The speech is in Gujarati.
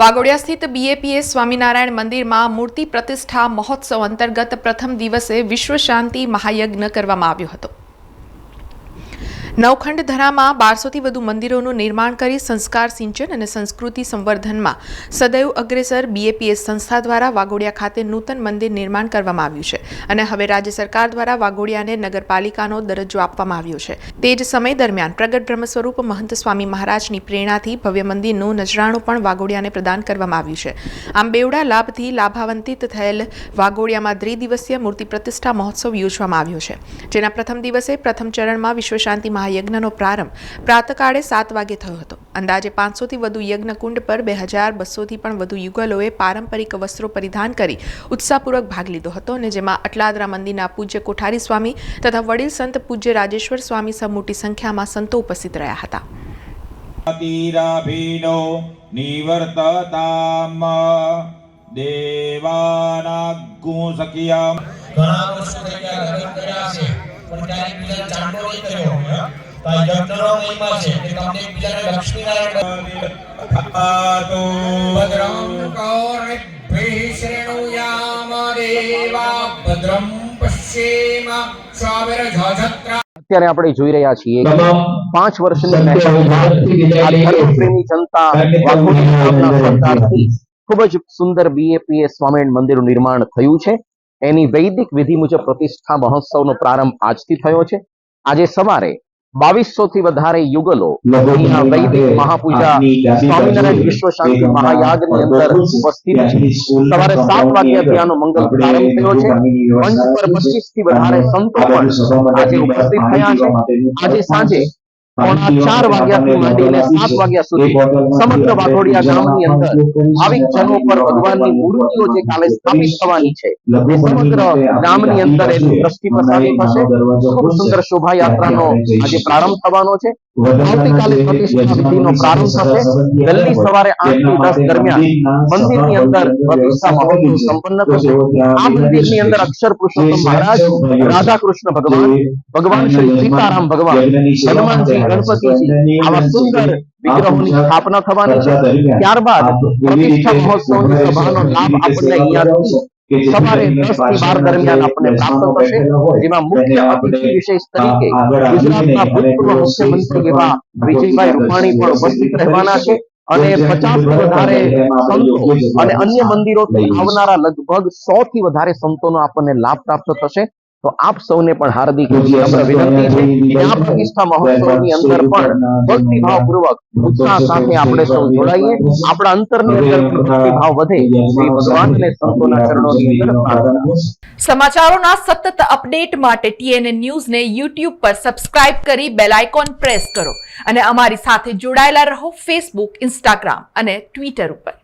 વાઘોડિયા સ્થિત બીએપીએસ સ્વામિનારાયણ મંદિરમાં મૂર્તિ પ્રતિષ્ઠા મહોત્સવ અંતર્ગત પ્રથમ દિવસે વિશ્વ શાંતિ મહાયજ્ઞ કરવામાં આવ્યો હતો. નવખંડ ધરામાં બારસોથી વધુ મંદિરોનું નિર્માણ કરી સંસ્કાર સિંચન અને સંસ્કૃતિ સંવર્ધનમાં સદૈવ અગ્રેસર બીએપીએસ સંસ્થા દ્વારા વાઘોડિયા ખાતે નૂતન મંદિર નિર્માણ કરવામાં આવ્યું છે અને હવે રાજ્ય સરકાર દ્વારા વાઘોડિયાને નગરપાલિકાનો દરજ્જો આપવામાં આવ્યો છે. તે જ સમય દરમિયાન પ્રગટ બ્રહ્મ સ્વરૂપ મહંત સ્વામી મહારાજની પ્રેરણાથી ભવ્ય મંદિરનું નજરાણું પણ વાઘોડિયાને પ્રદાન કરવામાં આવ્યું છે. આમ બેવડા લાભથી લાભાવંતિત થયેલ વાઘોડિયામાં ત્રિદિવસીય મૂર્તિ પ્રતિષ્ઠા મહોત્સવ યોજવામાં આવ્યો છે. જેના પ્રથમ દિવસે પ્રથમ ચરણમાં વિશ્વ શાંતિ મહાયજ્ઞનો પ્રારંભ. પ્રાતકાળે સાત વાગે થયો હતો. અંદાજે પાંચસોથી વધુ યજ્ઞકુંડ પર બે હજાર બસોથી પણ વધુ યુગલોએ પારંપરિક વસ્ત્રો પરિધાન કરી ઉત્સાહપૂર્વક ભાગ લીધો હતો અને જેમાં અટલાદરા મંદિરના પૂજ્ય કોઠારી સ્વામી તથા વડીલ સંત પૂજ્ય રાજેશ્વર સ્વામી સહ મોટી સંખ્યામાં સંતો ઉપસ્થિત રહ્યા હતા. તીરાભીનો નિવર્તતામ દેવાનાગું સખિયામ ઘણા વર્ષો થઈ ગયા લગ્ન કર્યા છે. પણ ક્યારેક બીજા ચાંદો નહીં કર્યો? તો આ યજ્ઞનો મહિમા છે કે તમને એકબીજાને લક્ષ્મીનારાયણ આતો ભદ્રં કૌરભૈઃ દેવા. ભદ્રં પશ્યેમ સ્વામિરજજત્રા અત્યારે આપણે જોઈ રહ્યા છીએ પાંચ વર્ષની જનતા સરકારથી ખૂબ જ સુંદર બીએપીએ સ્વામિનારાયણ મંદિરનું નિર્માણ થયું છે. એની વૈદિક વિધિ મુજબ પ્રતિષ્ઠા મહોત્સવનો પ્રારંભ આજથી થયો છે. આજે સવારે બાવીસો થી વધારે યુગલો વૈદિક મહાપૂજા સ્વામિનારાયણ વિશ્વ શાંતિ મહાયાગની અંદર ઉપસ્થિત છે સવારે સાત વાગ્યાથી આનો મંગલ પ્રારંભ થયો છે મંચ પર પચીસથી વધારે સંતો પણ આજે ઉપસ્થિત થયા છે આજે સાંજે પોણા ચાર વાગ્યાથી માંડીને સાત વાગ્યા સુધી સમગ્ર વાઘોડિયા ગામની અંદર ભાવિક જનો પર ભગવાનની મૂર્તિઓ જે કાલે સ્થાપિત થવાની છે. એ સમગ્ર ગામની અંદર એની દ્રષ્ટિ પ્રસારિત થશે. ખૂબ સુંદર શોભાયાત્રાનો આજે પ્રારંભ થવાનો છે. આવતીકાલે પ્રતિષ્ઠા વિધિનો પ્રારંભ થશે. વહેલી સવારે આઠથી દસ દરમિયાન મંદિરની અંદર પ્રતિષ્ઠા મહોત્સવ સંપન્ન થશે. આ મંદિરની અંદર અક્ષર પુરુષોત્તમ મહારાજ રાધા કૃષ્ણ ભગવાન ભગવાન શ્રી સીતારામ ભગવાન હનુમાનજી ગણપતિજી આવા સુંદર વિગ્રહોની સ્થાપના થવાની છે. ત્યારબાદ પ્રતિષ્ઠા મહોત્સવની સભાનો લાભ આપણને અહીંયાથી સવારે દસથી બાર દરમિયાન આપણને પ્રાપ્ત થશે જેમાં મુખ્ય અતિથિ વિશેષ તરીકે ગુજરાતના ભૂતપૂર્વ મુખ્યમંત્રી એવા વિજયભાઈ રૂપાણી પણ ઉપસ્થિત રહેવાના છે અને પચાસ વધારે સંતો અને અન્ય મંદિરોથી આવનારા લગભગ સો થી વધારે સંતોનો આપણને લાભ પ્રાપ્ત થશે. તો આપ સૌને પણ હાર્દિક નમ્ર વિનંતી છે કે આ પ્રતિષ્ઠા મહોત્સવની અંદર પણ ભક્તિભાવપૂર્વક ઉત્સાહ સાથે આપણે સૌ જોડાઈએ. આપણા અંતરની અંદર ભક્તિભાવ વધે. શ્રી ભગવાનને સંતોના ચરણોની અંદર સમાચારોના સતત અપડેટ માટે ટીએનએ ન્યૂઝને યુટ્યુબ પર સબસ્ક્રાઇબ કરી બેલ આઇકોન પ્રેસ કરો. અને અમારી સાથે જોડાયેલા રહો ફેસબુક ઇન્સ્ટાગ્રામ અને ટ્વિટર ઉપર.